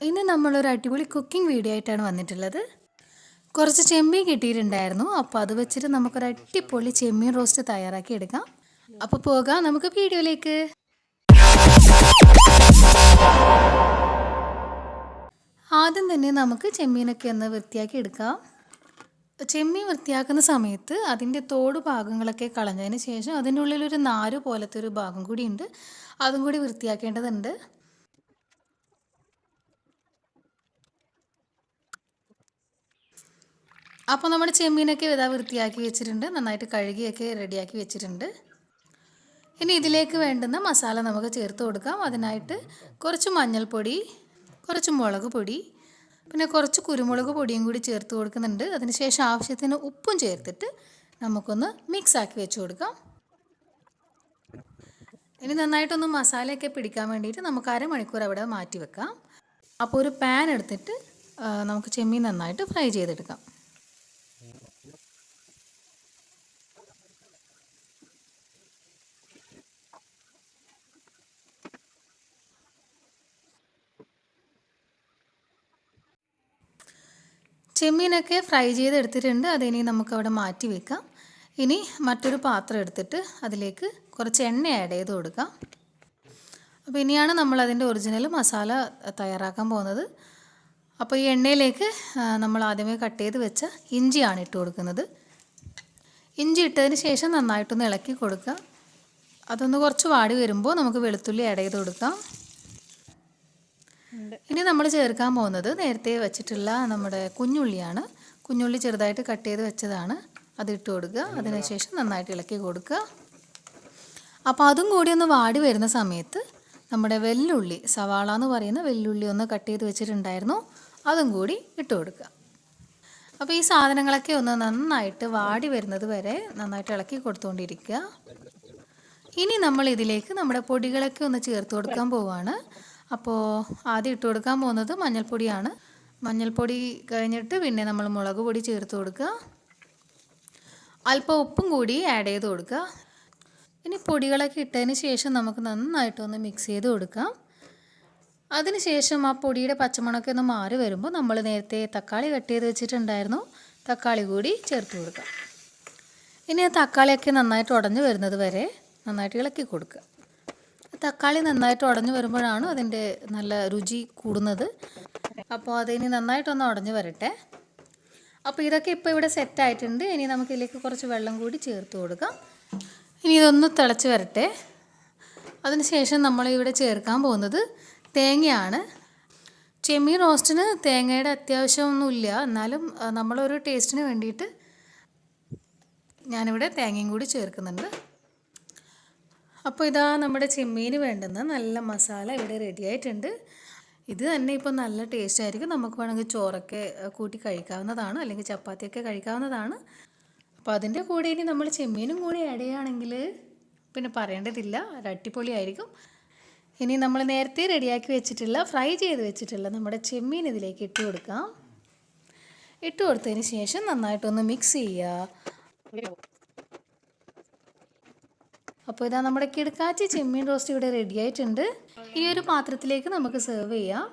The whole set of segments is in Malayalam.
ഇന്ന് നമ്മളൊരു അടിപൊളി കുക്കിംഗ് വീഡിയോ ആയിട്ടാണ് വന്നിട്ടുള്ളത്. കുറച്ച് ചെമ്മീൻ കിട്ടിയിട്ടുണ്ടായിരുന്നു. അപ്പോൾ അത് വെച്ചിട്ട് നമുക്കൊരു അടിപൊളി ചെമ്മീൻ റോസ്റ്റ് തയ്യാറാക്കി എടുക്കാം. അപ്പോൾ പോകാം നമുക്ക് വീഡിയോയിലേക്ക്. ആദ്യം തന്നെ നമുക്ക് ചെമ്മീനൊക്കെ ഒന്ന് വൃത്തിയാക്കി എടുക്കാം. ചെമ്മീൻ വൃത്തിയാക്കുന്ന സമയത്ത് അതിന്റെ തോട് ഭാഗങ്ങളൊക്കെ കളഞ്ഞതിന് ശേഷം അതിന്റെ ഉള്ളിലൊരു നാര് പോലത്തെ ഒരു ഭാഗം കൂടി ഉണ്ട്. അതും കൂടി വൃത്തിയാക്കേണ്ടതുണ്ട്. അപ്പോൾ നമ്മുടെ ചെമ്മീനൊക്കെ ഇതാ വൃത്തിയാക്കി വെച്ചിട്ടുണ്ട്. നന്നായിട്ട് കഴുകിയൊക്കെ റെഡിയാക്കി വെച്ചിട്ടുണ്ട്. ഇനി ഇതിലേക്ക് വേണ്ടുന്ന മസാല നമുക്ക് ചേർത്ത് കൊടുക്കാം. അതിനായിട്ട് കുറച്ച് മഞ്ഞൾപ്പൊടി കുറച്ച് മുളക് പൊടി പിന്നെ കുറച്ച് കുരുമുളക് പൊടിയും കൂടി ചേർത്ത് കൊടുക്കുന്നുണ്ട്. അതിനുശേഷം ആവശ്യത്തിന് ഉപ്പും ചേർത്തിട്ട് നമുക്കൊന്ന് മിക്സ് ആക്കി വെച്ച് കൊടുക്കാം. ഇനി നന്നായിട്ടൊന്ന് മസാലയൊക്കെ പിടിക്കാൻ വേണ്ടിയിട്ട് നമുക്ക് അരമണിക്കൂർ അവിടെ മാറ്റി വെക്കാം. അപ്പോൾ ഒരു പാൻ എടുത്തിട്ട് നമുക്ക് ചെമ്മീൻ നന്നായിട്ട് ഫ്രൈ ചെയ്തെടുക്കാം. ചെമ്മീനൊക്കെ ഫ്രൈ ചെയ്ത് ചെയ്തെടുത്തിട്ടുണ്ട്. അതിനി നമുക്കവിടെ മാറ്റി വെക്കാം. ഇനി മറ്റൊരു പാത്രം എടുത്തിട്ട് അതിലേക്ക് കുറച്ച് എണ്ണ ആഡ് ചെയ്ത് കൊടുക്കാം. അപ്പോൾ ഇനിയാണ് നമ്മൾ അതിന്റെ ഒറിജിനൽ മസാല തയ്യാറാക്കാൻ പോകുന്നത്. അപ്പോൾ ഈ എണ്ണയിലേക്ക് നമ്മൾ ആദ്യമേ കട്ട് ചെയ്ത് വെച്ച ഇഞ്ചിയാണ് ഇട്ട് കൊടുക്കുന്നത്. ഇഞ്ചി ഇട്ടതിന് ശേഷം നന്നായിട്ടൊന്ന് ഇളക്കി കൊടുക്കുക അതൊന്ന് കുറച്ച് വാടി വരുമ്പോൾ നമുക്ക് വെളുത്തുള്ളി ആഡ് ചെയ്ത് കൊടുക്കാം. ഇനി നമ്മൾ ചേർക്കാൻ പോകുന്നത് നേരത്തെ വെച്ചിട്ടുള്ള നമ്മുടെ കുഞ്ഞുള്ളിയാണ്. കുഞ്ഞുള്ളി ചെറുതായിട്ട് കട്ട് ചെയ്ത് വെച്ചതാണ്. അത് ഇട്ട് കൊടുക്കുക. അതിനുശേഷം നന്നായിട്ട് ഇളക്കി കൊടുക്കുക. അപ്പോൾ അതും കൂടി ഒന്ന് വാടി വരുന്ന സമയത്ത് നമ്മുടെ വെല്ലുള്ളി സവാള എന്ന് പറയുന്ന വെല്ലുള്ളി ഒന്ന് കട്ട് ചെയ്ത് വെച്ചിട്ടുണ്ടായിരുന്നു. അതും കൂടി ഇട്ട് കൊടുക്കുക. അപ്പോൾ ഈ സാധനങ്ങളൊക്കെ ഒന്ന് നന്നായിട്ട് വാടി വരുന്നത് വരെ നന്നായിട്ട് ഇളക്കി കൊടുത്തുകൊണ്ടിരിക്കുക ഇനി നമ്മൾ ഇതിലേക്ക് നമ്മുടെ പൊടികളൊക്കെ ഒന്ന് ചേർത്ത് കൊടുക്കാൻ പോവുകയാണ് അപ്പോൾ ആദ്യം ഇട്ട് കൊടുക്കാൻ പോകുന്നത് മഞ്ഞൾപ്പൊടിയാണ്. മഞ്ഞൾപ്പൊടി കഴിഞ്ഞിട്ട് പിന്നെ നമ്മൾ മുളക് പൊടി ചേർത്ത് കൊടുക്കുക. അല്പം ഉപ്പും കൂടി ആഡ് ചെയ്ത് കൊടുക്കുക. ഇനി പൊടികളൊക്കെ ഇട്ടതിന് ശേഷം നമുക്ക് നന്നായിട്ടൊന്ന് മിക്സ് ചെയ്ത് കൊടുക്കാം. അതിനുശേഷം ആ പൊടിയുടെ പച്ചമണമൊക്കെ ഒന്ന് മാറി വരുമ്പോൾ നമ്മൾ നേരത്തെ തക്കാളി കട്ട് ചെയ്ത് വെച്ചിട്ടുണ്ടായിരുന്നു. തക്കാളി കൂടി ചേർത്ത് കൊടുക്കാം. ഇനി ആ തക്കാളിയൊക്കെ നന്നായിട്ട് ഉടഞ്ഞു വരുന്നത് വരെ നന്നായിട്ട് ഇളക്കി കൊടുക്കുക. തക്കാളി നന്നായിട്ട് ഉടഞ്ഞു വരുമ്പോഴാണ് അതിന്റെ നല്ല രുചി കൂടുന്നത്. അപ്പോൾ അതിനി നന്നായിട്ടൊന്ന് ഉടഞ്ഞു വരട്ടെ. അപ്പോൾ ഇതൊക്കെ ഇപ്പോൾ ഇവിടെ സെറ്റായിട്ടുണ്ട് ഇനി നമുക്ക് ഇതിലേക്ക് കുറച്ച് വെള്ളം കൂടി ചേർത്ത് കൊടുക്കാം. ഇനി ഇതൊന്ന് തിളച്ച് വരട്ടെ. അതിനുശേഷം നമ്മൾ ഇവിടെ ചേർക്കാൻ പോകുന്നത് തേങ്ങയാണ്. ചെമ്മീൻ റോസ്റ്റിന് തേങ്ങയുടെ അത്യാവശ്യമൊന്നുമില്ല. എന്നാലും നമ്മളൊരു ടേസ്റ്റിന് വേണ്ടിയിട്ട് ഞാനിവിടെ തേങ്ങയും കൂടി ചേർക്കുന്നുണ്ട്. അപ്പോൾ ഇതാ നമ്മുടെ ചെമ്മീന് വേണ്ടുന്ന നല്ല മസാല ഇവിടെ റെഡി ആയിട്ടുണ്ട്. ഇത് തന്നെ ഇപ്പോൾ നല്ല ടേസ്റ്റ് ആയിരിക്കും. നമുക്ക് വേണമെങ്കിൽ ചോറൊക്കെ കൂട്ടി കഴിക്കാവുന്നതാണ്. അല്ലെങ്കിൽ ചപ്പാത്തിയൊക്കെ കഴിക്കാവുന്നതാണ്. അപ്പോൾ അതിന്റെ കൂടെ ഇനി നമ്മൾ ചെമ്മീനും കൂടി ആഡ് ചെയ്യുകയാണെങ്കിൽ പിന്നെ പറയേണ്ടതില്ല. അടിപൊളി അടിപൊളിയായിരിക്കും. ഇനി നമ്മൾ നേരത്തെ റെഡിയാക്കി വെച്ചിട്ടുള്ള ഫ്രൈ ചെയ്ത് വെച്ചിട്ടുള്ള നമ്മുടെ ചെമ്മീൻ ഇതിലേക്ക് ഇട്ട് കൊടുക്കാം. ഇട്ട് കൊടുത്തതിന് ശേഷം നന്നായിട്ടൊന്ന് മിക്സ് ചെയ്യുക. അപ്പോൾ ഇതാ നമ്മുടെ കിടക്കാച്ചി ചെമ്മീൻ റോസ്റ്റ് ഇവിടെ റെഡി ആയിട്ടുണ്ട്. ഈ ഒരു പാത്രത്തിലേക്ക് നമുക്ക് സെർവ് ചെയ്യാം.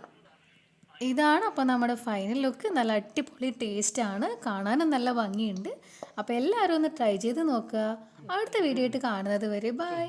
ഇതാണ് അപ്പോൾ നമ്മുടെ ഫൈനൽ ലുക്ക് നല്ല അടിപൊളി ടേസ്റ്റാണ് കാണാനും നല്ല ഭംഗിയുണ്ട്. അപ്പോൾ എല്ലാവരും ഒന്ന് ട്രൈ ചെയ്ത് നോക്കുക. അടുത്ത വീഡിയോ ആയിട്ട് കാണുന്നത് വരെ. ബൈ